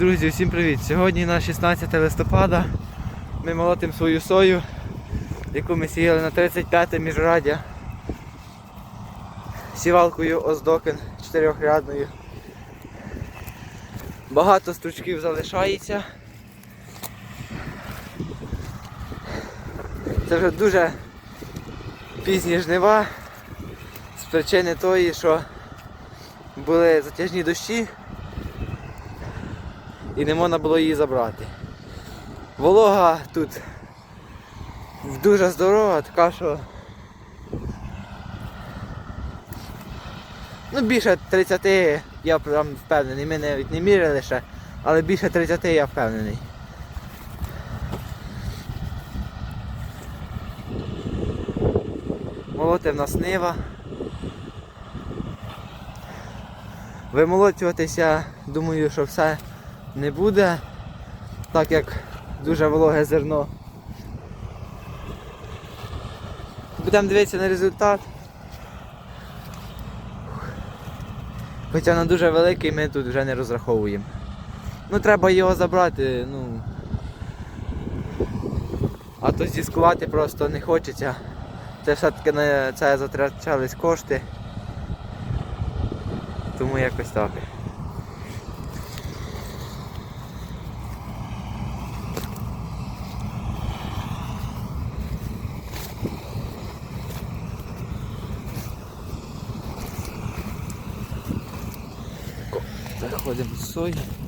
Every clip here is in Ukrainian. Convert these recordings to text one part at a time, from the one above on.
Друзі, всім привіт! Сьогодні на 16 листопада ми молотимо свою сою, яку ми сіяли на 35 міжраддя сівалкою Оздокен чотирьохрядною. Багато стручків залишається. Це вже дуже пізні жнива з причини тої, що були затяжні дощі і не можна було її забрати. Волога тут дуже здорова, така що ну більше 30 я прям впевнений. Ми навіть не міряли ще, але більше 30 я впевнений. Молоти в нас нива. Вимолочуватися, думаю, що все не буде, так як дуже вологе зерно. Будемо дивитися на результат. Хоча воно дуже великий, ми тут вже не розраховуємо. Ну треба його забрати, ну. А то зіскувати просто не хочеться. Це все-таки на це затрачались кошти. Тому якось так. Заходимо в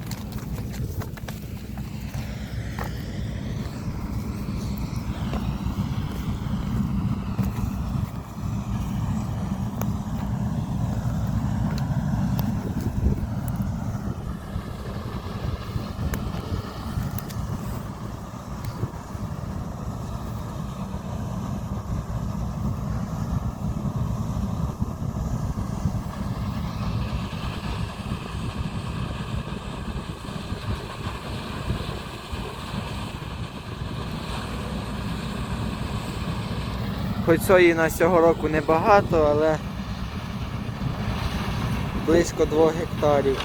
Хоч сої на цього року небагато, але близько 2 гектарів.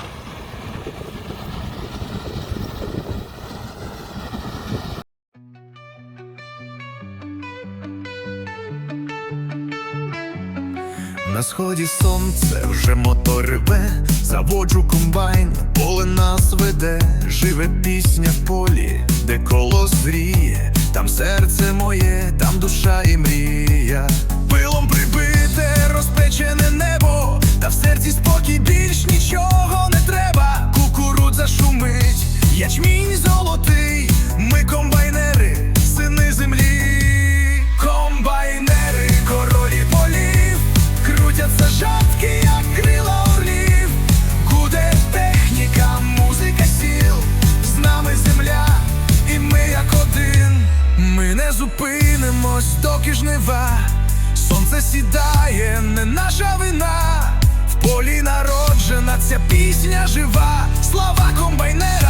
На сході сонце вже мотор реве, заводжу комбайн, поле нас веде, живе пісня в полі, де колос зріє, там серце моє, там душа і зупинимось, доки жнива, сонце сідає, не наша вина. В полі народжена ця пісня жива. Слава жнивам.